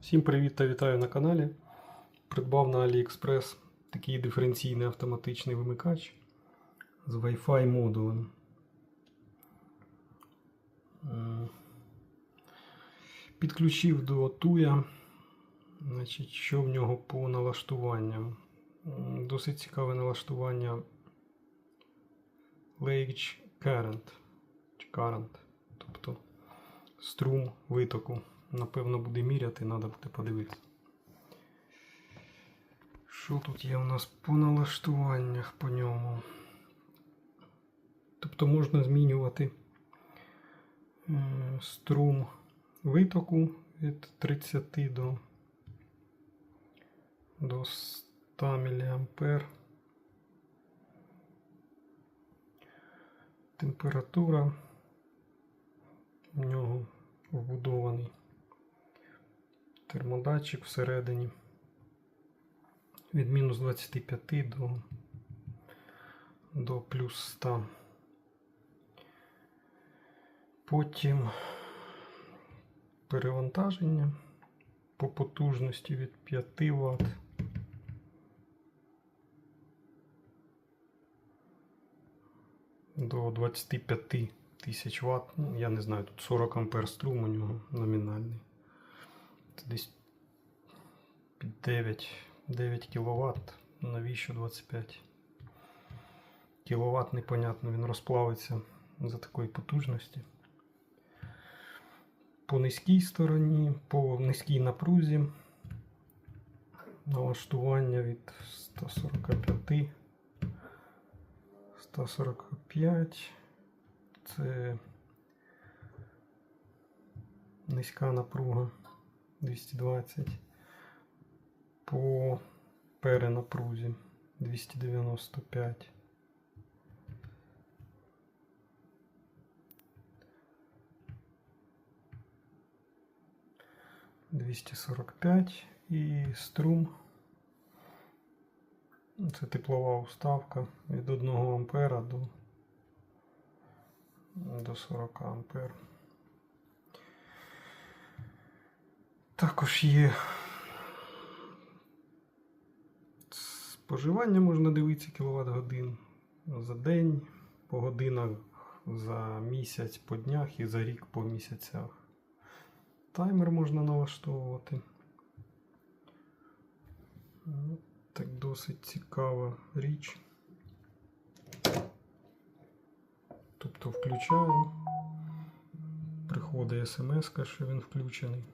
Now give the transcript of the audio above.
Всім привіт та вітаю на каналі. Придбав на AliExpress такий диференційний автоматичний вимикач з Wi-Fi модулем. Підключив до Tuya. Значить, що в нього по налаштуванням? Досить цікаве налаштування Leakage Current. Current. Тобто струм витоку. Напевно, буде міряти, треба буде подивитися. Що тут є у нас по налаштуваннях по ньому? Тобто можна змінювати струм витоку від 30 до, до 100 мА. Температура в нього вбудований термодатчик всередині від мінус 25 до, до плюс 100. Потім перевантаження по потужності від 5 Вт. До 25 тисяч Вт. Ну, я не знаю, тут 40 ампер струм у нього номінальний. Десь під 9, 9 кВт. Навіщо 25 кВт, непонятно, він розплавиться за такої потужності. По низькій стороні, по низькій напрузі. Налаштування від 145 145. Це низька напруга. 220 по перенапрузі 295. Двісті сорок п'ять і струм. Це теплова уставка від 1 ампера до, до 40 ампер. Також є споживання, можна дивитися кіловат годин за день, по годинах за місяць по днях і за рік по місяцях. Таймер можна налаштовувати. Ну, Так досить цікава річ. Тобто включаємо, приходить смс, що він включений.